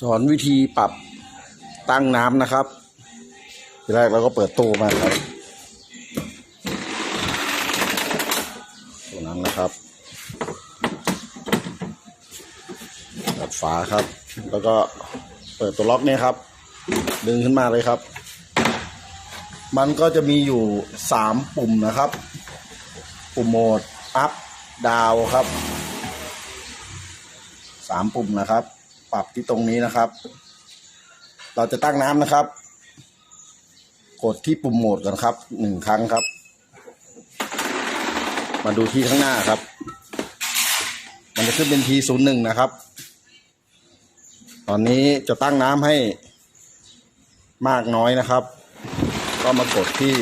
สอนวิธีปรับตั้งน้ำนะครับทีแรกเราก็เปิดตู้มาครับตัวนั้นนะครับเปิดฝาครับ แล้วก็เปิดตัวล็อกเนี่ยครับ ดึงขึ้นมาเลยครับ มันก็จะมีอยู่สามปุ่มนะครับ ปุ่มโหมดอัพดาวครับสามปุ่มนะครับ ปรับที่ตรงนี้นะครับ เราจะตั้งน้ำนะครับ กดที่ปุ่มโหมดก่อนครับหนึ่งครั้งครับ มาดูที่ข้างหน้าครับ มันจะขึ้นเป็น T01 นะครับ ตอนนี้จะตั้งน้ำให้มากน้อยนะครับ ก็มากดที่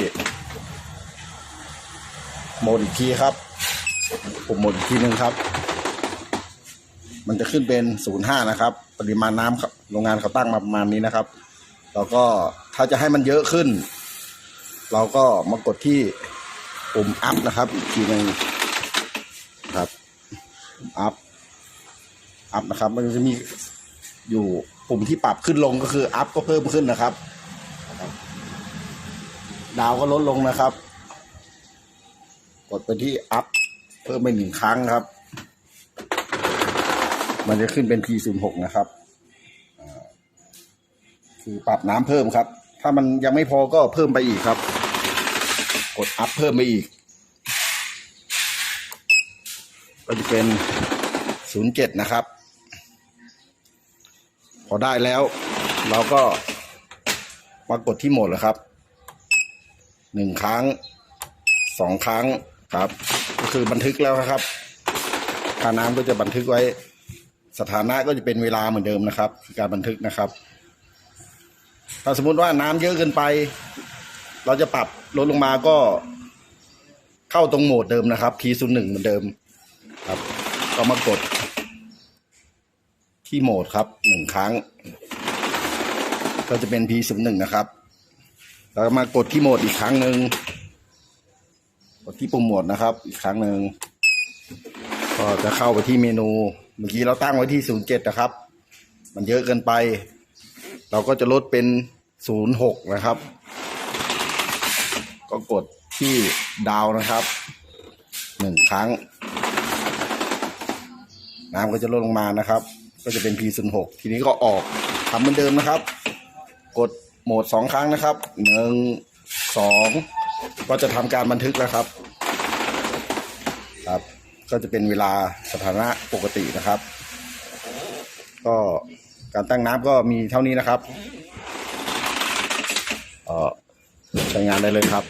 โหมดอีกทีครับ ปุ่มโหมดอีกทีหนึ่งครับ มันจะขึ้นเป็น05นะครับ ปริมาณน้ำครับโรงงานเขาตั้งมาประมาณนี้นะครับ แล้วก็ถ้าจะให้มันเยอะขึ้น เราก็มากดที่ปุ่มอัพนะครับอีกทีหนึ่งครับอัพอัพนะครับ มันจะมีอยู่ปุ่มที่ปรับขึ้นลงก็คืออัพก็เพิ่มขึ้นนะครับ ดาวก็ลดลงนะครับ กดไปที่อัพเพิ่มไปหนึ่งครั้งครับ มันจะขึ้นเป็น P06 นะครับคือปรับน้ำเพิ่มครับ ถ้ามันยังไม่พอก็เพิ่มไปอีกครับ กดอัพเพิ่มไปอีก ก็จะเป็น 07 นะครับ พอได้แล้ว เราก็มากดที่โหมดแล้วครับหนึ่งครั้งสองครั้งครับ ก็คือบันทึกแล้วครับค่าน้ำก็จะบันทึกไว้ สถานะก็จะเป็นเวลาเหมือนเดิมนะครับคือการบันทึกนะครับ ถ้าสมมุติว่าน้ำเยอะเกินไป เราจะปรับลดลงมาก็เข้าตรงโหมดเดิมนะครับ P01 เหมือนเดิมครับ ก็มากด ที่โหมดครับหนึ่งครั้ง ก็จะเป็น P01 นะครับแล้วมากดที่โหมดอีกครั้งหนึ่งกดที่ปุ่มโหมดนะครับ อีกครั้งหนึ่ง ก็จะเข้าไปที่เมนู เมื่อกี้เราตั้งไว้ที่ 07 นะครับ มันเยอะเกินไป เราก็จะลดเป็น 06 นะครับ ก็กดที่ดาวนะครับหนึ่งครั้ง น้ำก็จะลดลงมานะครับ ก็จะเป็น P06 ทีนี้ก็ออกทำเหมือนเดิมนะครับ กดโหมดสองครั้งนะครับหนึ่งสองก็จะทำการบันทึกแล้วครับครับ ก็จะเป็นเวลาสถานะปกตินะครับ ก็การตั้งน้ำก็มีเท่านี้นะครับเออใช้งานได้เลยครับ